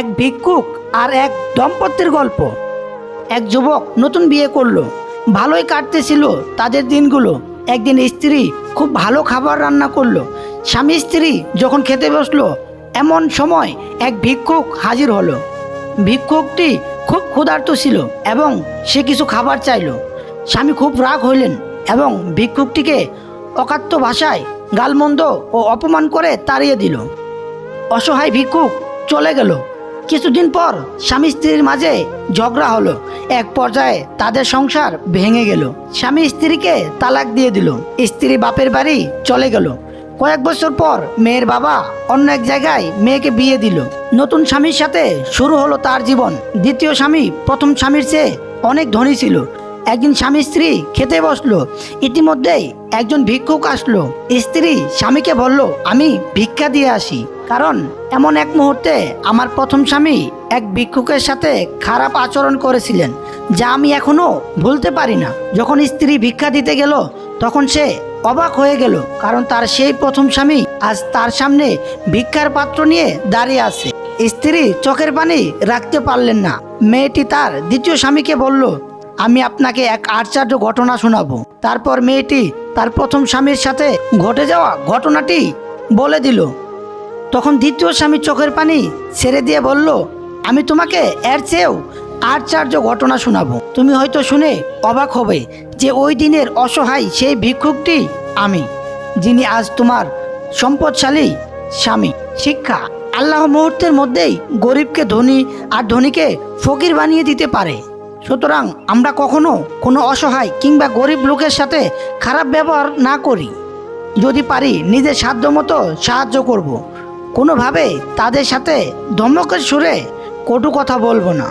এক ভিক্ষুক আর এক দম্পতির গল্প। এক যুবক নতুন বিয়ে করল। ভালোই কাটতেছিল তাদের দিনগুলো। একদিন স্ত্রী খুব ভালো খাবার রান্না করল। স্বামী স্ত্রী যখন খেতে বসল, এমন সময় এক ভিক্ষুক হাজির হলো। ভিক্ষুকটি খুব ক্ষুধার্ত ছিল এবং সে কিছু খাবার চাইলো। স্বামী খুব রাগ হইলেন এবং ভিক্ষুকটিকে অকাত্য ভাষায় গালমন্দ ও অপমান করে তাড়িয়ে দিল। অসহায় ভিক্ষুক চলে গেল কিছুদিন পর স্বামী স্ত্রীর মাঝে ঝগড়া হলো। এক পর্যায়ে তাদের সংসার ভেঙে গেল। স্বামী স্ত্রীকে তালাক দিয়ে দিল। স্ত্রী বাপের বাড়ি চলে গেল। কয়েক বছর পর মেয়ের বাবা অন্য এক জায়গায় মেয়েকে বিয়ে দিল। নতুন স্বামীর সাথে শুরু হলো তার জীবন। দ্বিতীয় স্বামী প্রথম স্বামীর চেয়ে অনেক ধনী ছিল। একদিন স্বামী স্ত্রী খেতে বসল। ইতিমধ্যেই একজন ভিক্ষুক আসলো। স্ত্রী স্বামীকে বলল, আমি ভিক্ষা দিয়ে আসি। কারণ এমন এক মুহূর্তে আমার প্রথম স্বামী এক ভিক্ষুকের সাথে খারাপ আচরণ করেছিলেন, যা আমি এখনও ভুলতে পারি না। যখন স্ত্রী ভিক্ষা দিতে গেল, তখন সে অবাক হয়ে গেল, কারণ তার সেই প্রথম স্বামী আজ তার সামনে ভিক্ষার পাত্র নিয়ে দাঁড়িয়ে আছে। স্ত্রী চোখের পানি রাখতে পারলেন না। মেয়েটি তার দ্বিতীয় স্বামীকে বলল আমি আপনাকে এক আশ্চর্য ঘটনা শোনাবো। তারপর মেয়েটি তার প্রথম স্বামীর সাথে ঘটে যাওয়া ঘটনাটি বলে দিল। তখন দ্বিতীয় স্বামী চোখের পানি ছেড়ে দিয়ে বলল, আমি তোমাকে এর চেয়েও আশ্চর্য ঘটনা শোনাবো। তুমি হয়তো শুনে অবাক হবে যে ওই দিনের অসহায় সেই ভিক্ষুকটি আমি, যিনি আজ তোমার সম্পদশালী স্বামী। শিক্ষা, আল্লাহ মুহূর্তের মধ্যেই গরিবকে ধনী আর ধনীকে ফকির বানিয়ে দিতে পারে। সুতরাং আমরা কখনো কোনো অসহায় কিংবা গরিব লোকের সাথে খারাপ ব্যবহার না করি যদি পারি, নিজের সাধ্যমতো সাহায্য করব। কোনোভাবে তাদের সাথে ধমকের সুরে কটু কথা বলব না